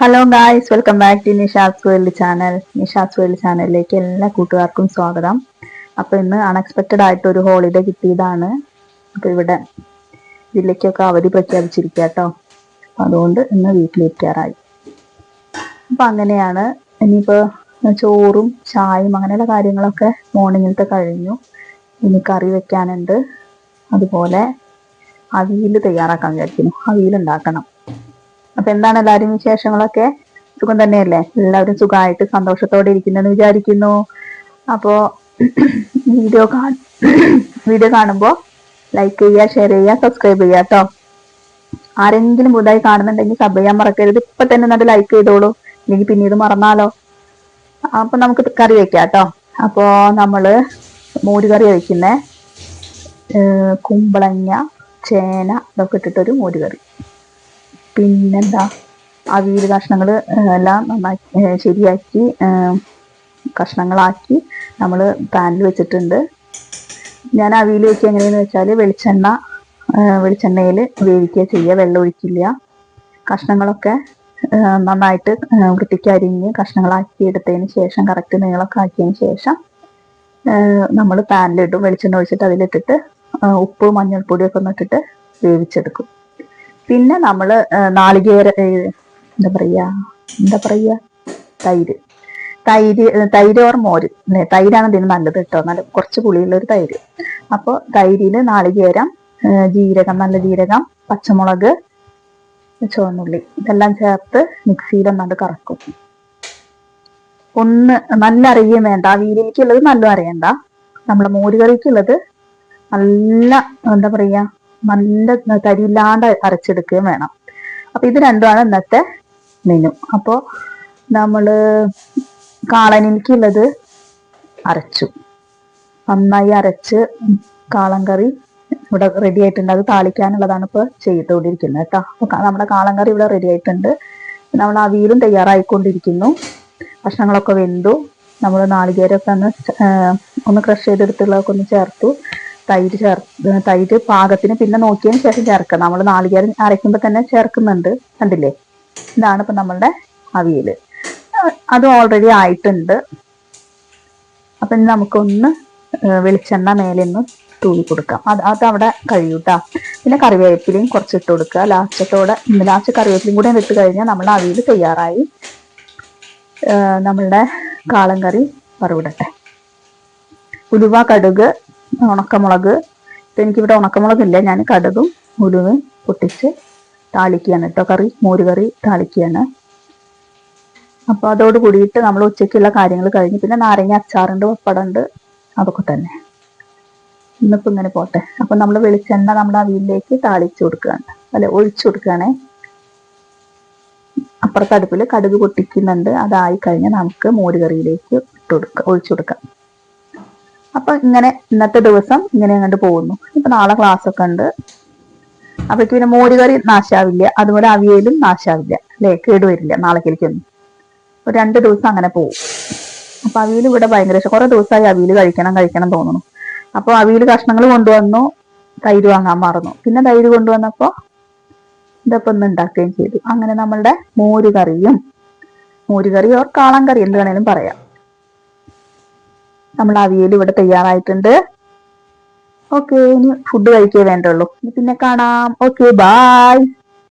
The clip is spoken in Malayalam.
Hello guys welcome back to Nisha's world channel Nisha's world ചാനലിലേക്ക് എല്ലാ കൂട്ടുകാർക്കും സ്വാഗതം. അപ്പൊ ഇന്ന് അൺഎക്സ്പെക്റ്റഡ് ആയിട്ട് ഒരു ഹോളിഡേ കിട്ടിയതാണ്. അപ്പൊ ഇവിടെ ജില്ലയ്ക്കൊക്കെ അവധി പ്രഖ്യാപിച്ചിരിക്കുക കേട്ടോ അതുകൊണ്ട് ഇന്ന് വീട്ടിലിരിക്കാറായി അപ്പൊ അങ്ങനെയാണ്. ഇനിയിപ്പോ ചോറും ചായയും അങ്ങനെയുള്ള കാര്യങ്ങളൊക്കെ മോർണിംഗിലത്തെ കഴിഞ്ഞു. ഇനി കറി വെക്കാനുണ്ട്. അതുപോലെ അവിയൽ തയ്യാറാക്കാൻ വിചാരിക്കുന്നു. അവിയൽ ഉണ്ടാക്കണം. അപ്പൊ എന്താണ് എല്ലാവരും വിശേഷങ്ങളൊക്കെ? സുഖം തന്നെയല്ലേ? എല്ലാവരും സുഖമായിട്ട് സന്തോഷത്തോടെ ഇരിക്കുന്നെന്ന് വിചാരിക്കുന്നു. അപ്പോ വീഡിയോ കാണ വീഡിയോ കാണുമ്പോൾ ലൈക്ക് ചെയ്യുക ഷെയർ ചെയ്യുക സബ്സ്ക്രൈബ് ചെയ്യുക കേട്ടോ ആരെങ്കിലും പുതുതായി കാണുന്നുണ്ടെങ്കിൽ സബ് ചെയ്യാൻ മറക്കരുത്. ഇപ്പൊ തന്നെ നല്ല ലൈക്ക് ചെയ്തോളൂ. അല്ലെങ്കിൽ പിന്നീട് മറന്നാലോ. അപ്പൊ നമുക്ക് കറി വെക്കാം കേട്ടോ അപ്പോ നമ്മൾ മോരുകറി വയ്ക്കുന്നേ കുമ്പളങ്ങ ചേന ഇതൊക്കെ ഇട്ടിട്ടൊരു മോരുകറി പിന്നെന്താ? അവിയൽ കഷ്ണങ്ങൾ എല്ലാം നന്നാക്കി ശരിയാക്കി കഷ്ണങ്ങളാക്കി നമ്മൾ പാനിൽ വെച്ചിട്ടുണ്ട്. ഞാൻ അവിയൽ വെക്കുക എങ്ങനെയെന്ന് വെച്ചാൽ വെളിച്ചെണ്ണ വെളിച്ചെണ്ണയിൽ വേവിക്കുക ചെയ്യുക. വെള്ളം ഒഴിക്കില്ല. കഷ്ണങ്ങളൊക്കെ നന്നായിട്ട് വൃത്തിക്ക് അരിഞ്ഞ് കഷ്ണങ്ങളാക്കി എടുത്തതിന് ശേഷം കറക്റ്റ് നീളമൊക്കെ ആക്കിയതിന് ശേഷം നമ്മൾ പാനിലിടും. വെളിച്ചെണ്ണ ഒഴിച്ചിട്ട് അതിലിട്ടിട്ട് ഉപ്പ് മഞ്ഞൾപ്പൊടിയൊക്കെ ഒന്നിട്ടിട്ട് വേവിച്ചെടുക്കും. പിന്നെ നമ്മൾ നാളികേര എന്താ പറയുക എന്താ പറയുക തൈര്. തൈര് തൈര് ഓർ മോര്. തൈരാണ് ഇതിന് നല്ലത് കേട്ടോ. നല്ല കുറച്ച് പുളിയുള്ള ഒരു തൈര്. അപ്പോൾ തൈരിൽ നാളികേരം ജീരകം നല്ല ജീരകം പച്ചമുളക് ചുവന്നുള്ളി. ഇതെല്ലാം ചേർത്ത് മിക്സിയിൽ ഒന്നാണ്ട് കറക്കും. ഒന്ന് നല്ല അറിയുകയും വേണ്ട. വീലിലേക്കുള്ളത് നല്ല അറിയണ്ട നമ്മളെ മോരുകറിക്കുള്ളത് നല്ല എന്താ പറയാ നല്ല തരിയില്ലാണ്ട് അരച്ചെടുക്കുകയും വേണം. അപ്പൊ ഇത് രണ്ടുമാണ് ഇന്നത്തെ മെനു അപ്പോൾ നമ്മൾ കാളനിൽക്കുള്ളത് അരച്ചു. നന്നായി അരച്ച് കാളൻ കറി ഇവിടെ റെഡി ആയിട്ടുണ്ട്. അത് താളിക്കാനുള്ളതാണ് ഇപ്പോൾ ചെയ്തുകൊണ്ടിരിക്കുന്നത് കേട്ടോ. അപ്പൊ നമ്മുടെ കാളൻ കറി ഇവിടെ റെഡി ആയിട്ടുണ്ട്. നമ്മൾ അവിയലും തയ്യാറായിക്കൊണ്ടിരിക്കുന്നു. ഭക്ഷണങ്ങളൊക്കെ വെന്തു. നമ്മൾ നാളികേരമൊക്കെ ഒന്ന് ഒന്ന് ക്രഷ് ചെയ്തെടുത്തുള്ളതൊക്കെ ഒന്ന് ചേർത്തു. തൈര് ചേർ തൈര് പാകത്തിന് പിന്നെ നോക്കിയതിന് ശേഷം ചേർക്കാം. നമ്മൾ നാളികേരം അരയ്ക്കുമ്പോൾ തന്നെ ചേർക്കുന്നുണ്ട്. കണ്ടില്ലേ? ഇതാണ് ഇപ്പം നമ്മളുടെ അവിയൽ അത് ഓൾറെഡി ആയിട്ടുണ്ട്. അപ്പം ഇനി നമുക്കൊന്ന് വെളിച്ചെണ്ണ മേലെ ഒന്ന് തൂവി കൊടുക്കാം. അത് അത് അവിടെ കഴിയൂട്ടാ. പിന്നെ കറിവേപ്പിലയും കുറച്ച് ഇട്ട് കൊടുക്കുക. ലാസ്റ്റത്തോടെ ലാസ്റ്റ് കറിവേപ്പിലയും കൂടെ ഇട്ട് കഴിഞ്ഞാൽ നമ്മുടെ അവിയൽ തയ്യാറായി. നമ്മളുടെ കാളൻ കറി വറുവിടട്ടെ. ഉലുവ കടുക് ഉണക്കമുളക്. എനിക്കിവിടെ ഉണക്കമുളകില്ല. ഞാൻ കടുകും ഉലുവും പൊട്ടിച്ച് താളിക്കുകയാണ് കേട്ടോ. കറി മോര് കറി താളിക്കുകയാണ്. അപ്പോൾ അതോട് കൂടിയിട്ട് നമ്മൾ ഉച്ചയ്ക്കുള്ള കാര്യങ്ങൾ കഴിഞ്ഞ് പിന്നെ നാരങ്ങ അച്ചാറുണ്ട് പപ്പടമുണ്ട് അതൊക്കെ തന്നെ. ഇന്നിപ്പോൾ ഇങ്ങനെ പോട്ടെ. അപ്പം നമ്മൾ വെളിച്ചെണ്ണ നമ്മുടെ അവിയിലേക്ക് താളിച്ചു കൊടുക്കുകയാണ്. അല്ലെ ഒഴിച്ചു കൊടുക്കുകയാണേ. അപ്പുറത്തെ അടുപ്പിൽ കടുക് പൊട്ടിക്കുന്നുണ്ട്. അതായി കഴിഞ്ഞാൽ നമുക്ക് മോര് കറിയിലേക്ക് ഇട്ട് കൊടുക്കുക ഒഴിച്ചു കൊടുക്കാം. അപ്പൊ ഇങ്ങനെ ഇന്നത്തെ ദിവസം ഇങ്ങനെ അങ്ങോട്ട് പോകുന്നു. ഇപ്പൊ നാളെ ക്ലാസ് ഒക്കെ ഉണ്ട്. അപ്പോഴേക്ക് പിന്നെ മോരുകറി നാശാവില്ല. അതുപോലെ അവിയലും നാശാവില്ല. അല്ലെ? കേടുവരില്ല നാളേക്കൊന്നും ഒരു രണ്ട് ദിവസം അങ്ങനെ പോകും. അപ്പൊ അവിയൽ ഇവിടെ ഭയങ്കര കുറെ ദിവസമായി അവിയൽ കഴിക്കണം കഴിക്കണം തോന്നുന്നു. അപ്പൊ അവിയൽ കഷ്ണങ്ങൾ കൊണ്ടുവന്നു. തൈര് വാങ്ങാൻ മറന്നു. പിന്നെ തൈര് കൊണ്ടുവന്നപ്പോ ഇതൊക്കെ ഒന്ന് ഉണ്ടാക്കുകയും ചെയ്തു. അങ്ങനെ നമ്മളുടെ മോരുകറിയും മോരുകറി ഓർ കാളൻ കറി എന്ത് വേണേലും പറയാം. നമ്മൾ അവിയൽ ഇവിടെ തയ്യാറായിട്ടുണ്ട്. ഓക്കെ ഇനി ഫുഡ് കഴിക്കേ വേണ്ടുള്ളൂ. പിന്നെ കാണാം. Okay bye